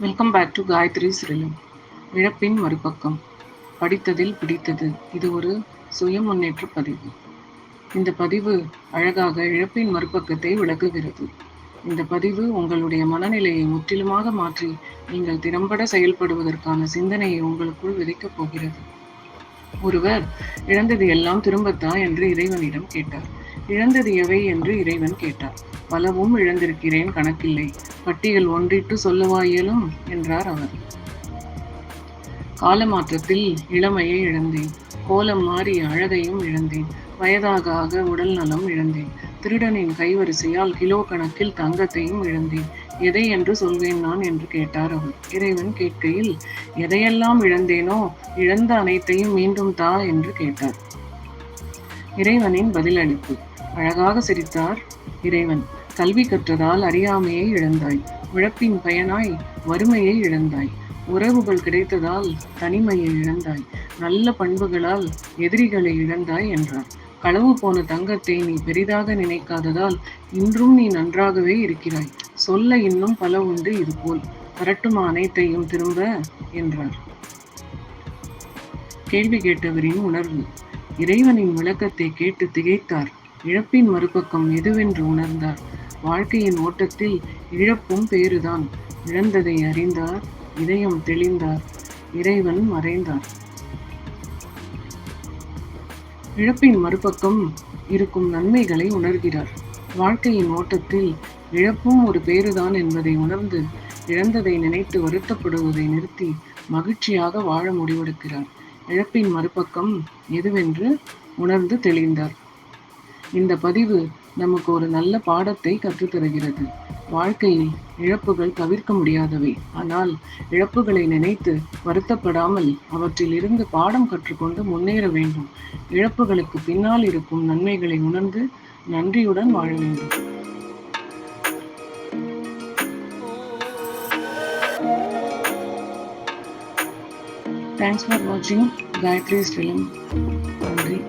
Welcome back to Gayathri ஸ்ரீலம் இழப்பின் மறுபக்கம். படித்ததில் பிடித்தது. இது ஒரு சுய முன்னேற்ற பதிவு. இந்த பதிவு அழகாக இழப்பின் மறுபக்கத்தை விளக்குகிறது. இந்த பதிவு உங்களுடைய மனநிலையை முற்றிலுமாக மாற்றி நீங்கள் திறம்பட செயல்படுவதற்கான சிந்தனையை உங்களுக்குள் விதைக்கப் போகிறது. ஒருவர் இழந்தது எல்லாம் திரும்பத்தா? என்று இறைவனிடம் கேட்டார். இழந்தது எவை? என்று இறைவன் கேட்டார். பலவும் இழந்திருக்கிறேன் கணக்கில்லை. பட்டியல் ஒன்றிட்டு சொல்லவா இயலும்? என்றார் அவர். காலமாற்றத்தில் இளமையை இழந்தேன். கோலம் மாறி அழகையும் இழந்தேன். வயதாக ஆக உடல் நலம் இழந்தேன். திருடனின் கைவரிசையால் கிலோ கணக்கில் தங்கத்தையும் இழந்தேன். எதை என்று சொல்வேன் நான் என்று கேட்டார் அவர். இறைவன் கேட்கையில் எதையெல்லாம் இழந்தேனோ இழந்த அனைத்தையும் மீண்டும் தா என்று கேட்டார். இறைவனின் பதிலளிப்பு. அழகாக சிரித்தார் இறைவன். கல்வி கற்றதால் அறியாமையை இழந்தாய். உழப்பின் பயனாய் வறுமையை இழந்தாய். உறவுகள் கிடைத்ததால் தனிமையை இழந்தாய். நல்ல பண்புகளால் எதிரிகளை இழந்தாய் என்றார். களவு போன தங்கத்தை நீ பெரிதாக நினைக்காததால் இன்றும் நீ நன்றாகவே இருக்கிறாய். சொல்ல இன்னும் பல உண்டு இதுபோல். வரட்டுமா அனைத்தையும் திரும்ப என்றார். கேள்வி கேட்டவரின் உணர்வு. இறைவனின் விளக்கத்தை கேட்டு திகைத்தார். இழப்பின் மறுபக்கம் எதுவென்று உணர்ந்தார். வாழ்க்கையின் ஓட்டத்தில் இழப்பும் பேறுதான் இழந்ததை அறிந்தார் இதயம் தெளிந்தார் இறைவன் மறைந்தார். இழப்பின் மறுபக்கம் இருக்கும் நன்மைகளை உணர்கிறார். வாழ்க்கையின் ஓட்டத்தில் இழப்பும் ஒரு பேறுதான் என்பதை உணர்ந்து இழந்ததை நினைத்து வருத்தப்படுவதை நிறுத்தி மகிழ்ச்சியாக வாழ முடிவெடுக்கிறார். இழப்பின் மறுபக்கம் எதுவென்று உணர்ந்து தெளிந்தார். இந்த பதிவு நமக்கு ஒரு நல்ல பாடத்தை கற்றுத்தருகிறது. வாழ்க்கையில் இழப்புகள் தவிர்க்க முடியாதவை. ஆனால் இழப்புகளை நினைத்து வருத்தப்படாமல் அவற்றில் இருந்து பாடம் கற்றுக்கொண்டு முன்னேற வேண்டும். இழப்புகளுக்கு பின்னால் இருக்கும் நன்மைகளை உணர்ந்து நன்றியுடன் வாழ வேண்டும். தேங்க்ஸ் ஃபார் வாட்சிங் காயத்ரி ஸ்ரீலம் நன்றி.